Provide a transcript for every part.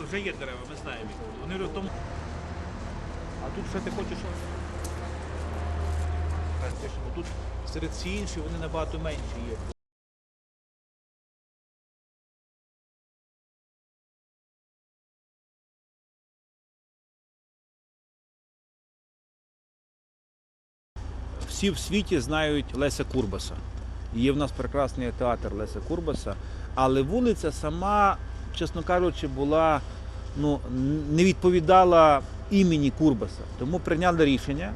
вже є дерева, ми знаємо. Вони в тому. А тут ще ти хочеш. Тут серед всі інші вони набагато менші є. Всі в світі знають Леся Курбаса. Є в нас прекрасний театр Леся Курбаса, але вулиця сама, чесно кажучи, була ну, не відповідала імені Курбаса. Тому прийняли рішення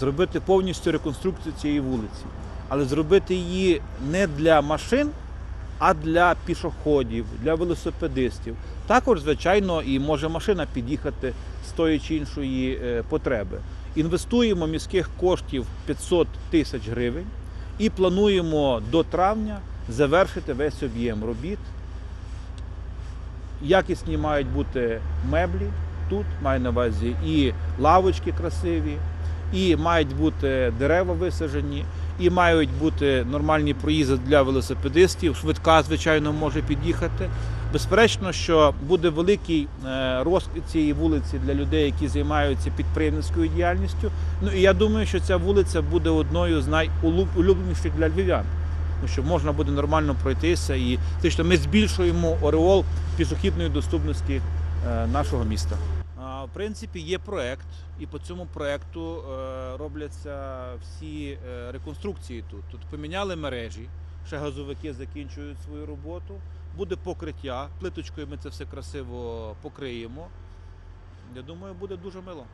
зробити повністю реконструкцію цієї вулиці, але зробити її не для машин, а для пішоходів, для велосипедистів. Також, звичайно, і може машина під'їхати з тої чи іншої е, потреби. Інвестуємо міських коштів 500 тисяч гривень і плануємо до травня завершити весь об'єм робіт. Якісні мають бути меблі тут, маю на увазі і лавочки красиві, і мають бути дерева висаджені, і мають бути нормальні проїзди для велосипедистів. Швидка, звичайно, може під'їхати. Безперечно, що буде великий е, розквіт цієї вулиці для людей, які займаються підприємницькою діяльністю. Ну і я думаю, що ця вулиця буде одною з найулюбленіших для львів'ян. Тому що можна буде нормально пройтися і фактично ми збільшуємо ореол пішохідної доступності е, нашого міста. В принципі, є проект, і по цьому проекту е, робляться всі е, реконструкції тут. Тут поміняли мережі, ще газовики закінчують свою роботу. Буде покриття, плиточкою ми це все красиво покриємо. Я думаю, буде дуже мило.